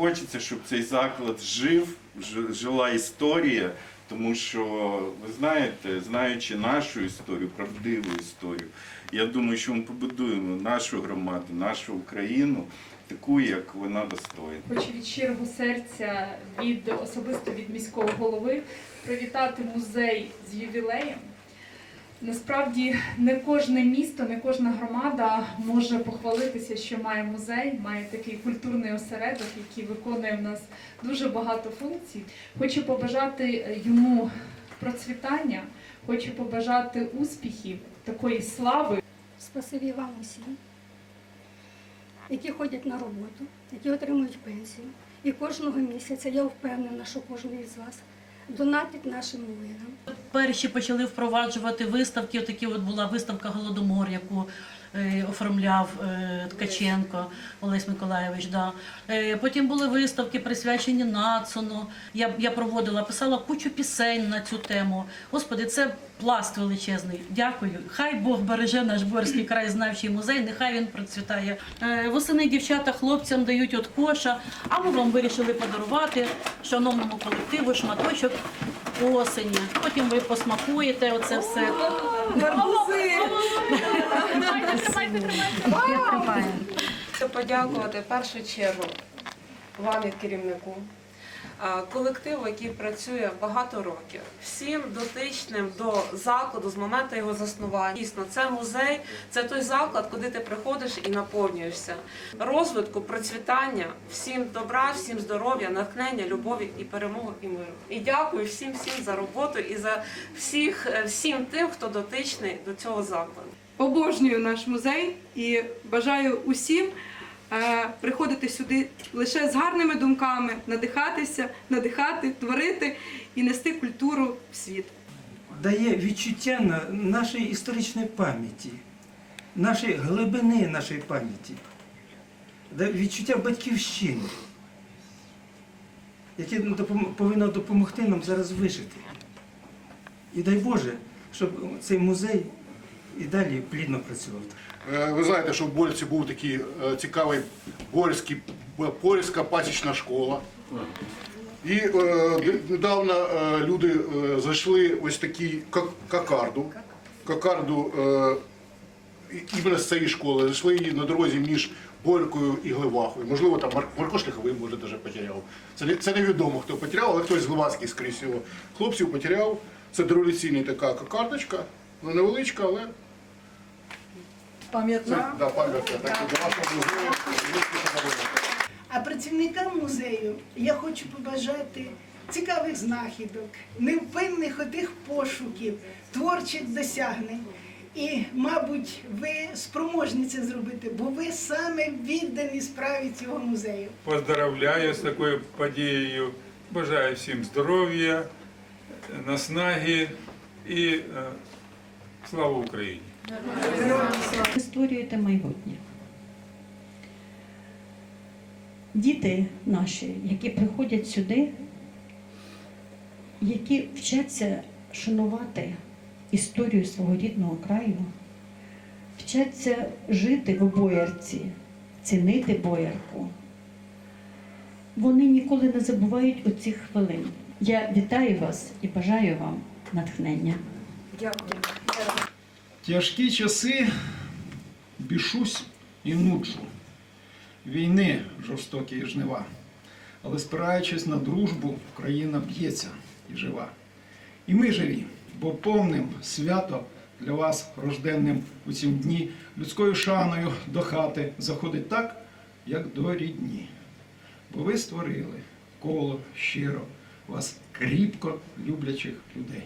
Хочеться, щоб цей заклад жив, жила історія, тому що ви знаєте, знаючи нашу історію, правдиву історію, я думаю, що ми побудуємо нашу громаду, нашу Україну таку, як вона достойна. Хочу від щирого серця, від особисто від міського голови привітати музей з ювілеєм. Насправді не кожне місто, не кожна громада може похвалитися, що має музей, має такий культурний осередок, який виконує в нас дуже багато функцій. Хочу побажати йому процвітання, хочу побажати успіхів, такої слави. Спасибі вам усім, які ходять на роботу, які отримують пенсію. І кожного місяця я впевнена, що кожен із вас донатить нашим воїнам. Перші почали впроваджувати виставки. Такі от була виставка Голодомор, яку е, оформляв е, Ткаченко Олесь Миколаєвич. Да. Е, потім були виставки, присвячені Нацуну. Я, я проводила, писала кучу пісень на цю тему. Господи, це пласт величезний. Дякую. Хай Бог береже наш Борський краєзнавчий музей, нехай він процвітає. Восени дівчата хлопцям дають от коша, а ми вам вирішили подарувати шановному колективу шматочок осені. Потім ви посмакуєте оце все. Хочу подякувати в першу чергу вам як керівнику, колективу, який працює багато років, всім дотичним до закладу з моменту його заснування. Дійсно, це музей, це той заклад, куди ти приходиш і наповнюєшся. Розвитку, процвітання, всім добра, всім здоров'я, натхнення, любові і перемоги і миру. І дякую всім всім за роботу і за всіх е, всім тим, хто дотичний до цього закладу. обожнюю наш музей і бажаю усім е, приходити сюди лише з гарними думками, надихатися, надихати, творити і нести культуру в світ. дає відчуття на нашої історичної пам'яті, нашої глибини нашої пам'яті, відчуття батьківщини, яке повинно допомогти нам зараз вижити. І дай Боже, щоб цей музей і далі плідно працював. Е, Ви знаєте, що в Борці був такий е, цікавий Борський, польська пасічна школа. І е, недавно е, люди е, зайшли ось такий ка- кокарду. Кокарду е, іменно з цієї школи. Зайшли її на дорозі між Борькою і Гливахою. Можливо, там Мар- Марко Шляховий, може, навіть потеряв. Це, це невідомо, хто потеряв, але хтось з Гливацький, скоріше всього, хлопців потеряв. Це дореволюційна така кокардочка, ну, невеличка, але це да, пам'ятка. Так, до вашого музею. А працівникам музею я хочу побажати цікавих знахідок, невпинних отих пошуків, творчих досягнень. І, мабуть, ви спроможні це зробити, бо ви саме віддані справі цього музею. Поздравляю з такою подією. Бажаю всім здоров'я, наснаги і е, слава Україні! Ви створюєте майбутнє. Діти наші, які приходять сюди, які вчаться шанувати історію свого рідного краю, вчаться жити в боярці, цінити боярку. Вони ніколи не забувають оцих хвилин. Я вітаю вас і бажаю вам натхнення. Тяжкі часи бішусь і нуджу. Війни жорстокі і жнива. Але спираючись на дружбу, Україна б'ється і жива. І ми живі, бо повним свято для вас, рожденним у цім дні, людською шаною до хати заходить так, як до рідні. Бо ви створили коло щиро вас кріпко люблячих людей.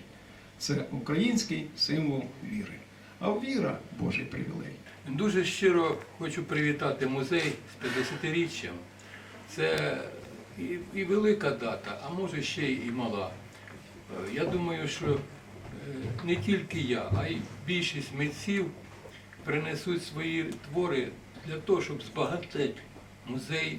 Це український символ віри. А віра Божий привілей. Дуже щиро хочу привітати музей з 50-річчям. Це і, і велика дата, а може ще й мала. Е, Я думаю, що е, не тільки я, а й більшість митців принесуть свої твори для того, щоб збагатити музей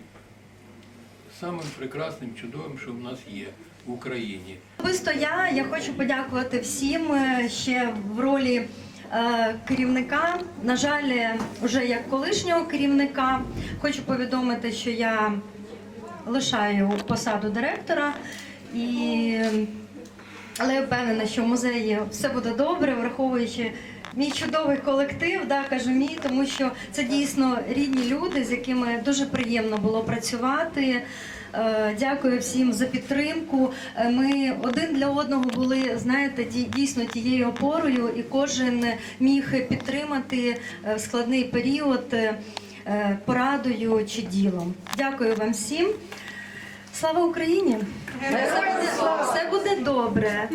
самим прекрасним, чудовим, що в нас є в Україні. Особисто я, я хочу подякувати всім е, ще в ролі керівника. На жаль, вже як колишнього керівника, хочу повідомити, що я лишаю посаду директора, і... але я впевнена, що в музеї все буде добре, враховуючи мій чудовий колектив, да, кажу мій, тому що це дійсно рідні люди, з якими дуже приємно було працювати. Е, Дякую всім за підтримку. Е, Ми один для одного були, знаєте, дійсно тією опорою, і кожен міг підтримати е, складний період порадою чи ділом. Дякую вам всім. Слава Україні! Все буде, все буде добре.